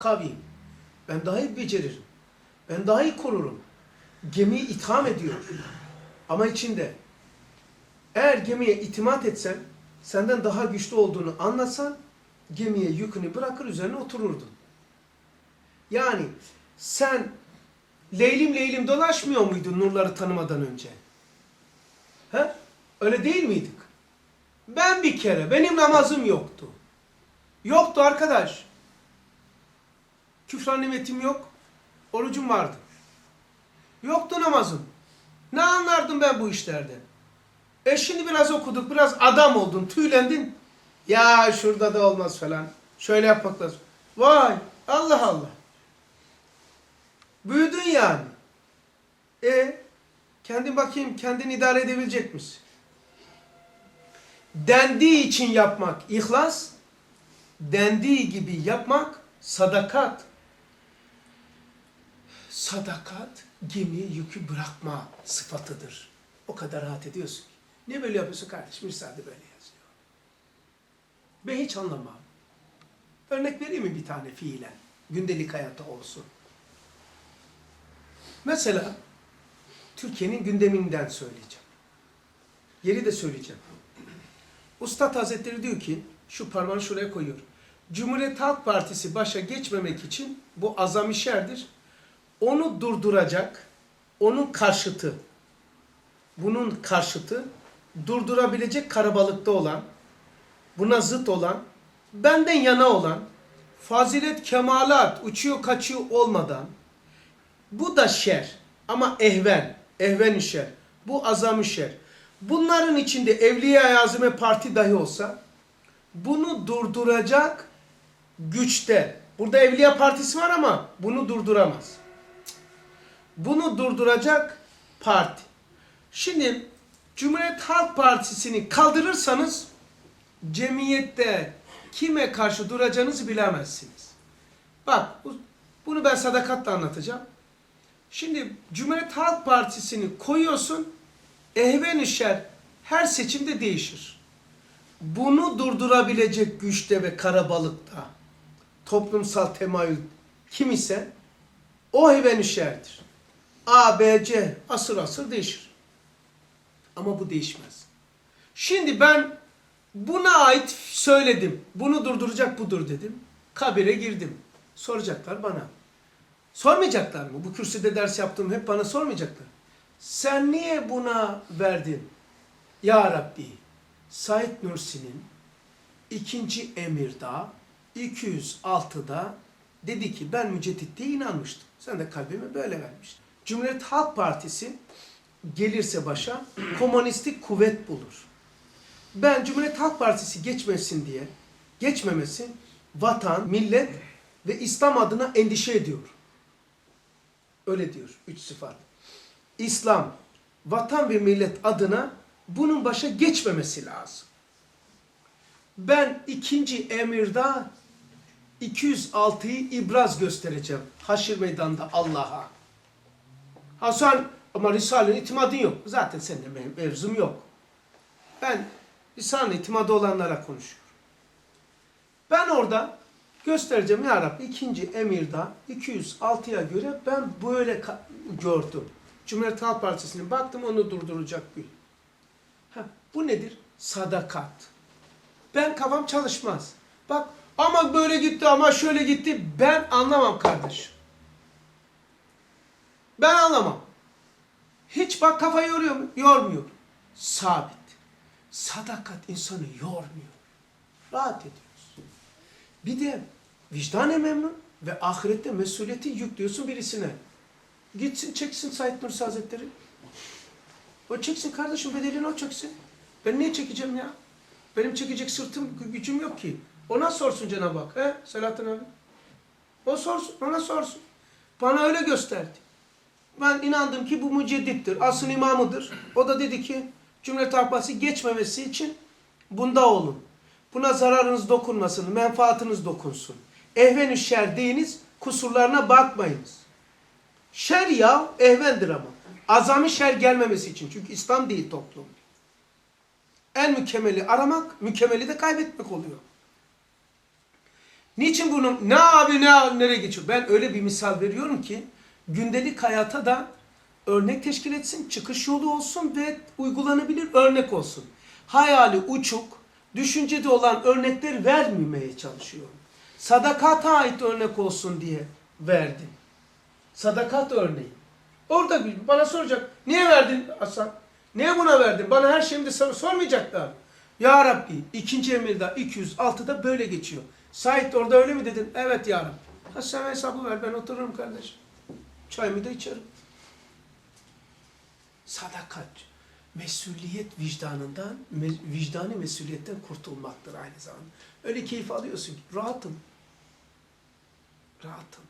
kaviyim. Ben daha iyi beceririm. Ben daha iyi korurum. Gemiyi itham ediyor. Ama içinde eğer gemiye itimat etsen, senden daha güçlü olduğunu anlasan, gemiye yükünü bırakır üzerine otururdun. Yani sen leylim leylim dolaşmıyor muydun nurları tanımadan önce? He? Öyle değil miydik? Ben bir kere, benim namazım yoktu. Yoktu arkadaş. Küfran nimetim yok. Orucum vardı. Yoktu namazım. Ne anlardım ben bu işlerden? E şimdi biraz okuduk, biraz adam oldun, tüylendin. Ya şurada da olmaz falan. Şöyle yapmak lazım. Vay Allah Allah. Büyüdün yani. E kendin bakayım kendin idare edebilecek misin? Dendiği için yapmak ihlas, dendiği gibi yapmak sadakat. Sadakat gemiye yükü bırakma sıfatıdır. O kadar rahat ediyorsun ki. Ne böyle yapıyorsun kardeşim? Müsaade böyle yazıyor. Ben hiç anlamam. Örnek vereyim mi bir tane fiilen? Gündelik hayatta olsun. Mesela Türkiye'nin gündeminden söyleyeceğim. Yeri de söyleyeceğim. Ustad Hazretleri diyor ki, şu parmağını şuraya koyuyor. Cumhuriyet Halk Partisi başa geçmemek için bu azami şerdir. Onu durduracak, onun karşıtı, bunun karşıtı, durdurabilecek karabalıkta olan, buna zıt olan, benden yana olan, fazilet, kemalat, uçuyor kaçıyor olmadan, bu da şer ama ehven, ehven şer. Bu azami şer. Bunların içinde Evliya Azime Parti dahi olsa bunu durduracak güçte. Burada Evliya Partisi var ama bunu durduramaz. Bunu durduracak parti. Şimdi Cumhuriyet Halk Partisi'ni kaldırırsanız cemiyette kime karşı duracağınızı bilemezsiniz. Bak bu- bunu ben sadakatla anlatacağım. Şimdi Cumhuriyet Halk Partisi'ni koyuyorsun, ehven şer her seçimde değişir. Bunu durdurabilecek güçte ve karabalıkta toplumsal temayül kim ise o şerdir. A, B, C asır asır değişir. Ama bu değişmez. Şimdi ben buna ait söyledim. Bunu durduracak budur dedim. Kabire girdim. Soracaklar bana. Sormayacaklar mı? Bu kürsüde ders yaptım hep bana sormayacaklar. Sen niye buna verdin? Ya Rabbi, Said Nursi'nin ikinci emirda 206'da dedi ki ben mücedditliğe inanmıştım. Sen de kalbime böyle vermiştin. Cumhuriyet Halk Partisi gelirse başa komünistik kuvvet bulur. Ben Cumhuriyet Halk Partisi geçmesin diye, geçmemesi vatan, millet ve İslam adına endişe ediyor. Öyle diyor üç sıfat. İslam, vatan ve millet adına bunun başa geçmemesi lazım. Ben ikinci emirde 206'yı ibraz göstereceğim. Haşir meydanda Allah'a. Hasan ama Risale'nin itimadın yok. Zaten seninle benim mevzum yok. Ben Risale'nin itimadı olanlara konuşuyorum. Ben orada göstereceğim ya Rabbi ikinci emirde 206'ya göre ben böyle gördüm. Cumhuriyet Halk Partisi'ne baktım onu durduracak bir. Ha, bu nedir? Sadakat. Ben kafam çalışmaz. Bak ama böyle gitti ama şöyle gitti. Ben anlamam kardeşim. Ben anlamam. Hiç bak kafa yoruyor mu? Yormuyor. Sabit. Sadakat insanı yormuyor. Rahat ediyoruz. Bir de vicdanen memnun ve ahirette mesuliyeti yüklüyorsun birisine. Gitsin çeksin Said Nursi Hazretleri. O çeksin kardeşim bedelini o çeksin. Ben niye çekeceğim ya? Benim çekecek sırtım gü- gücüm yok ki. Ona sorsun Cenab-ı Hak. He Selahattin abi. O sorsun, ona sorsun. Bana öyle gösterdi. Ben inandım ki bu müceddittir, asıl imamıdır. O da dedi ki Cumhuriyet Halk geçmemesi için bunda olun. Buna zararınız dokunmasın, menfaatınız dokunsun. Ehven-i şer deyiniz, kusurlarına bakmayınız. Şer ya ehvendir ama. Azami şer gelmemesi için. Çünkü İslam değil toplum. En mükemmeli aramak, mükemmeli de kaybetmek oluyor. Niçin bunu ne abi ne nereye geçiyor? Ben öyle bir misal veriyorum ki gündelik hayata da örnek teşkil etsin, çıkış yolu olsun ve uygulanabilir örnek olsun. Hayali uçuk, düşüncede olan örnekler vermemeye çalışıyorum. Sadakata ait örnek olsun diye verdim. Sadakat örneği. Orada bir bana soracak. Niye verdin Hasan? Niye buna verdin? Bana her şeyimde sor sormayacaklar. Ya Rabbi ikinci emirde 206'da böyle geçiyor. Said orada öyle mi dedin? Evet ya Rabbi. Ha hesabı ver ben otururum kardeşim. Çayımı da içerim. Sadakat. Mesuliyet vicdanından, me- vicdani mesuliyetten kurtulmaktır aynı zamanda. Öyle keyif alıyorsun ki rahatım. Rahatım.